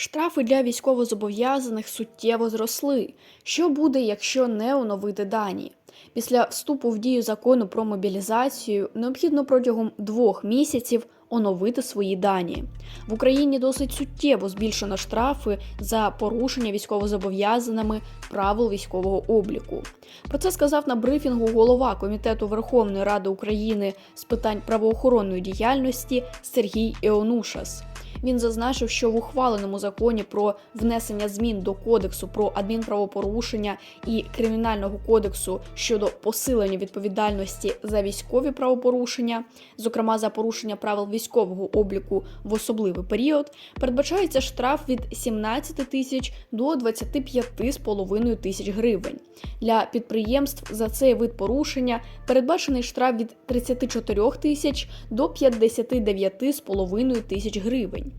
Штрафи для військовозобов'язаних суттєво зросли. Що буде, якщо не оновити дані? Після вступу в дію закону про мобілізацію необхідно протягом двох місяців оновити свої дані. В Україні досить суттєво збільшено штрафи за порушення військовозобов'язаними правил військового обліку. Про це сказав на брифінгу голова Комітету Верховної Ради України з питань правоохоронної діяльності Сергій Еонушас. Він зазначив, що в ухваленому законі про внесення змін до кодексу про адмінправопорушення і кримінального кодексу щодо посилення відповідальності за військові правопорушення, зокрема за порушення правил військового обліку в особливий період, передбачається штраф від 17 тисяч до 25,5 тисяч гривень. Для підприємств за цей вид порушення передбачений штраф від 34 тисяч до 59,5 тисяч гривень.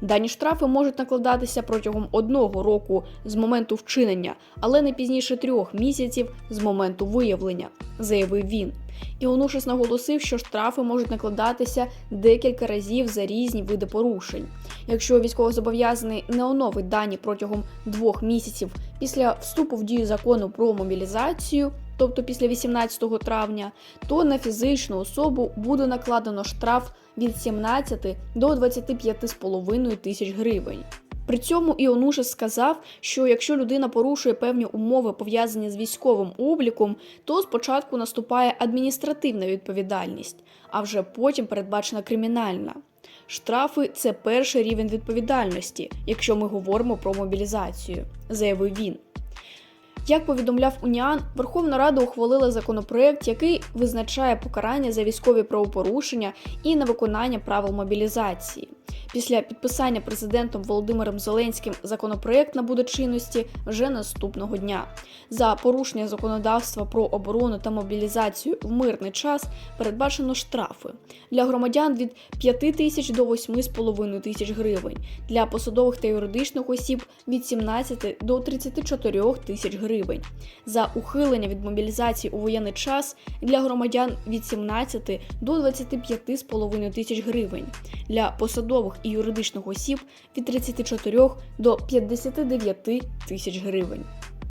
Дані штрафи можуть накладатися протягом одного року з моменту вчинення, але не пізніше трьох місяців з моменту виявлення, заявив він. Іонушес наголосив, що штрафи можуть накладатися декілька разів за різні види порушень. Якщо військовозобов'язаний не оновить дані протягом двох місяців після вступу в дію закону про мобілізацію, тобто після 18 травня, то на фізичну особу буде накладено штраф від 17 до 25,5 тисяч гривень. При цьому Іонушес сказав, що якщо людина порушує певні умови, пов'язані з військовим обліком, то спочатку наступає адміністративна відповідальність, а вже потім передбачена кримінальна. Штрафи це перший рівень відповідальності, якщо ми говоримо про мобілізацію, заявив він. Як повідомляв Уніан, Верховна Рада ухвалила законопроект, який визначає покарання за військові правопорушення і невиконання правил мобілізації. Після підписання президентом Володимиром Зеленським законопроект набуде чинності вже наступного дня. За порушення законодавства про оборону та мобілізацію в мирний час передбачено штрафи для громадян від 5 тисяч до 8,5 тисяч гривень, для посадових та юридичних осіб від 17 до 34 тисяч гривень. За ухилення від мобілізації у воєнний час для громадян від 17 до 25,5 тисяч гривень, для посадових і юридичних осіб від 34 до 59 тисяч гривень.